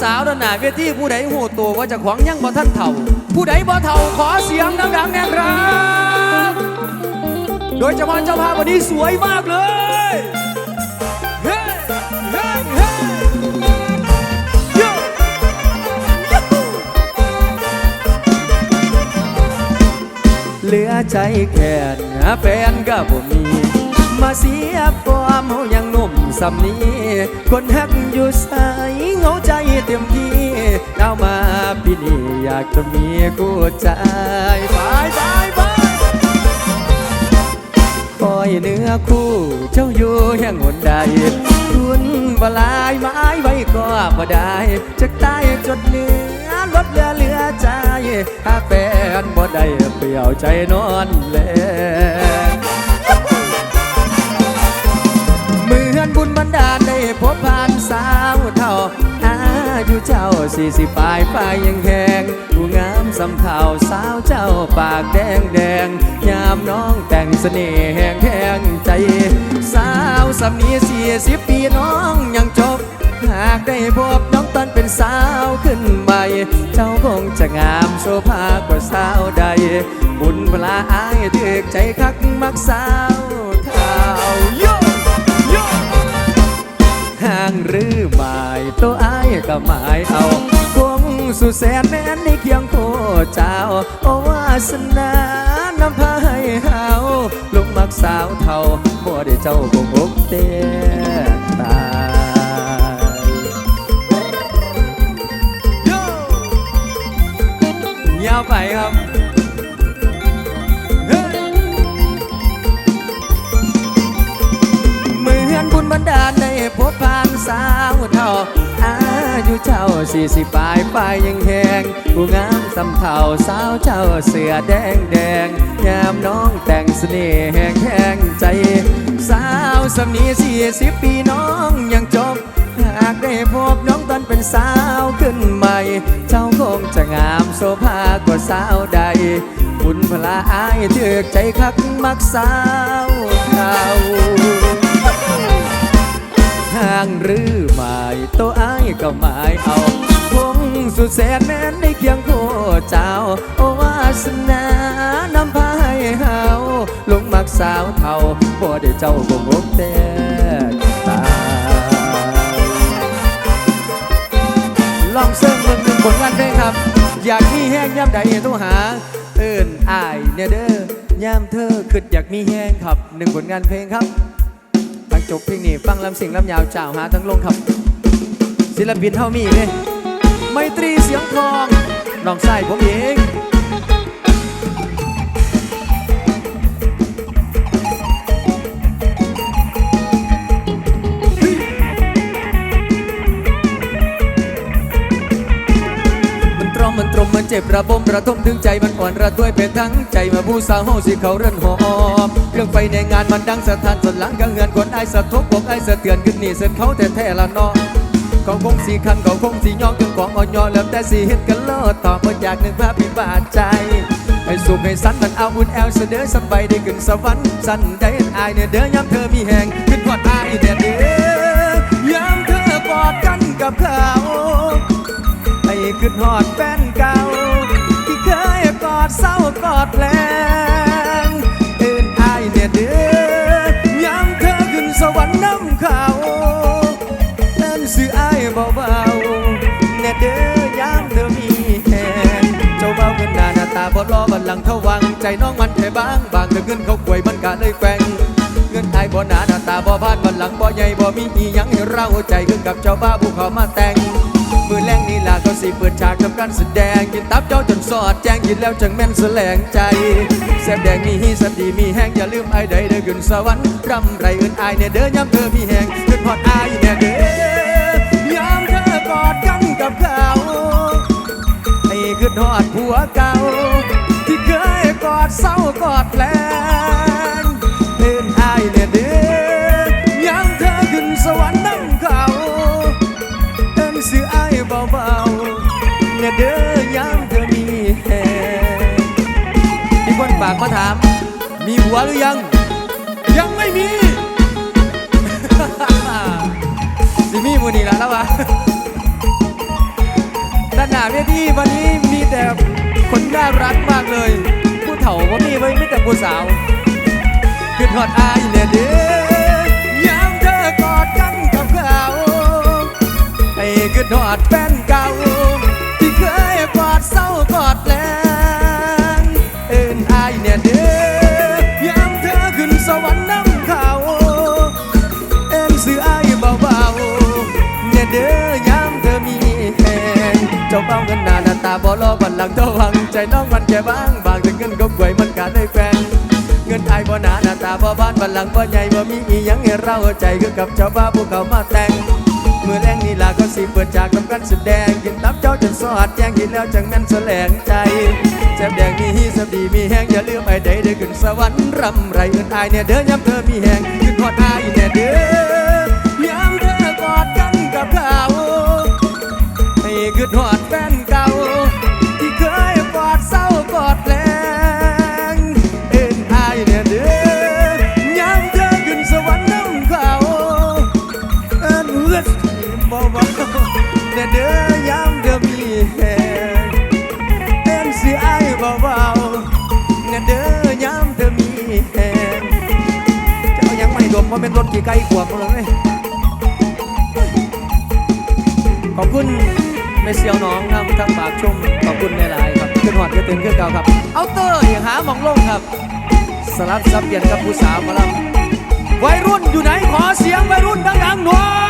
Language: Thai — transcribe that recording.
สาวด้านาเวทีผู้ใดหูตัวว่าเจะขวางยังบ่ท่านเถ่า ผู้ใดบ่เถ่าขอเสียงดังๆแน่ครับโดยเฉพาะเจ้าภาพวันนี้สวยมากเลยเฮ้เฮ้เฮ้โย่ยูฮูเหลือใจแค่หาแฟนก็บ่มี มาเสียความเฮายังหนุ่มสำนี้คนฮักอยู่ใสเงาใจ เต็มที่เอามาปีนี้อยากจะมีกูใจบายบายบายคอยเนื้อคู่เจ้าอยู่แห่งหนใดคุณบลายไม้ไว้ก็บ่ได้จะตายจดเนื้อลดเหลือเหลือใจถ้าแฟนบ่ได้เปลี่ยวใจนอนแลเหมือนบุญบันดาลได้พบผ่านสาว เท่าอายุเจ้าสี่สิบปลายปลายยังแหงผู้งามสำเท่าสาวเจ้าปากแดงแดงยามน้องแต่งเสน่ห์แหงแหงใจ สาวสำนีสี่สิบปีน้องยังจบ หากได้พบน้องตอนเป็นสาวขึ้นใหม่ เจ้าคงจะงามโซภากว่าสาวใด บุญพลาอายถึกใจคักมักสาวเท่าโยห่างหรือไม่ ตัวอ้ายก็หมายเอาคงสุแสนแม่นในเคียงโคเจ้า โอวาสนานำพาให้เฮาลุกมักสาวเท่าบ่ได้เจ้าคงอกเต สาวเท่าอายุเจ้าสี่สิบปลายปลายยังแหงผู้งามสำเท่าสาวเจ้าเสือแดงแดงยามน้องแต่งเสน่ห์แหงแหงใจ สาวสำนีสี่สิบปีน้องยังจบหากได้พบน้องตอนเป็นสาวขึ้นใหม่ เจ้าคงจะงามโซภากว่าสาวใด บุญพลาอายเถือกใจคักมักสาวเท่า ห่างหรือไม่ตัวอ้ายก็หมายเอาคงสุดแสนแม้นในเคียงโคเจ้า โอวาสนานำพาให้เฮาลงมักสาวเท่าบ่ได้เจ้าบ่งบแต่ตาลองเสิ่งเมืองหนึ่งผลงานเพลงครับ อยากมีแห้งย่ำใดต้องหา เอิ้นอายเนี่ยเด้อย่ำเธอขึ้นอยากมีแห้งครับหนึ่งผลงานเพลงครับ จบเพลงนี้ฟังลำสิ่งลำยาวเจ้าหาทั้งลงครับ ศิลปินเท่ามีเลยไมตรีเสียงทองน้องชายผมเอง เจ็บระบมระทมถึงใจมันอ่อนระด้วยเป็นทั้งใจมาผู้สาวเฮาสิเขาเรื่อนหอมเรื่องไฟในงานมันดังสะท้านจนหลังกังเงินคนไอายสะทกบอกไอายสะเตือนขึ้นนี่เส้นเขาแต่แท้ละเนาะเขาคงสีคันเขาคงสีย่องจนของอ่อนยอแล้วแต่สีเฮ็ดกันเลิศต่อบ่อยากนึกภาพพิบาทใจให้สุขให้สันมันเอาอุ่นแอลเสนอสบายได้ขึ้นสวรรค์สันได้อายเนี่ยเด้อยามเธอมีแหงขึ้นกอดอายเนี่ยเด้อยามเธอกอดกันกับเขาให้ขึ้นหอดแฟนเก่า เศร้ากอดแรงเอินอายเนี่ยเด้อยามเธอขึ้นสวรรค์น้ำเขาเอินสื่ออายเบาๆเนี่ยเด้อยามเธอมีแหงเจ้าเบาเงินหน้าหน้าตาบอดล้อบันหลังเท่าวัง ใจน้องมันแค่บางบางแต่เงินเขากวยมันกะเลยแกงเงินไทยบ่หนาหน้าตาบ่พานบันหลังบ่ใหญ่บ่มีอีหยังให้เราใจขึ้นกับเจ้าบ้าผู้เขามาแต่ง สิเปิดฉากทำการแสดงกินตับเจ้าจนสอดแจ้งกินแล้วจังแม่นแสลงใจแซบแดงมีฮีสติมีแห้งอย่าลืมไอ้ใดเด้อขึ้นสวรรค์รำไรอื่นอายเนี่ยเด้อยามเธอมีแห้งขึ้นพอดอายเนี่ยเด้อยามเธอกอดกันกับเขาให้ขึ้นหอดผัวเก่าที่เคยกอดเศร้ากอดแรง เนี่ยเด้อยามเธอมีแหงมีคนฝากมาถาม มีผัวหรือยัง ยังไม่มี สิมีมือนี่แล้วแล้ววะเวทีวันนี้มีแต่คนน่ารักมากเลย ผู้เฒ่าว่ามีไว้ไม่แต่ผู้สาวคือทอดอายเนี่ยเด้อยามเธอกอดกันกับเขาให้คือทอดแฟนเก่า จ้าเป้าเงินหนาหน้าตาบ่รอบันหลังเจ้าหวังใจน้องมันแค่บางบางแต่เงินก็กวยมันการได้แฟนเงินไอ้ายบ่หนาหน้าตาบ่บ้านบันหลังบ่ใหญ่บ่มีอีหยังให้เราใจคือกับเจ้าบ้าพวกเขามาแต่งเมื่อแรงนี่ล่ะก็สิเปิดจากทำกันแสดงกินตับเจ้าจนสอดแจ้งกินแล้วจังแม่นแสลงใจแจ่มแดงมีฮีสดีมีแห้งอย่าลืมไอ้ใดได้ขึ้นสวรรค์รำไรเอินอายเนี่ยเด้อยามเธอมีแห้งขึ้นฮอดอายเนี่ยเด้อ ให้ขึ้นฮอดแฟนเก่า ที่เคยกอดเศร้ากอดแรงเอ็นอายเนี่ยเด้อยามเธอขึ้นสวรรค์น้ำเขาเอิ้นเอื้อนเบาๆเนี่ยเด้อยามเธอมีแหงเต้นสิไอ้ายเบาๆเนี่ยเด้อยามเธอมีแหงจะเอายังไม่ดมว่าเป็นรถกี่ไกลขวบเลยขอบคุณ ไม่เซียวน้องครับทั้งปากชุ่มขอบคุณหลายๆครับขึ้นหอดขึ้นตื่นขึ้นเก่าครับ เอาเตอร์อย่างหาหมองลงครับ สลับซับเปลี่ยนกับผู้สาวมาลำวัยรุ่นอยู่ไหนขอเสียงวัยรุ่นดังๆหน่อย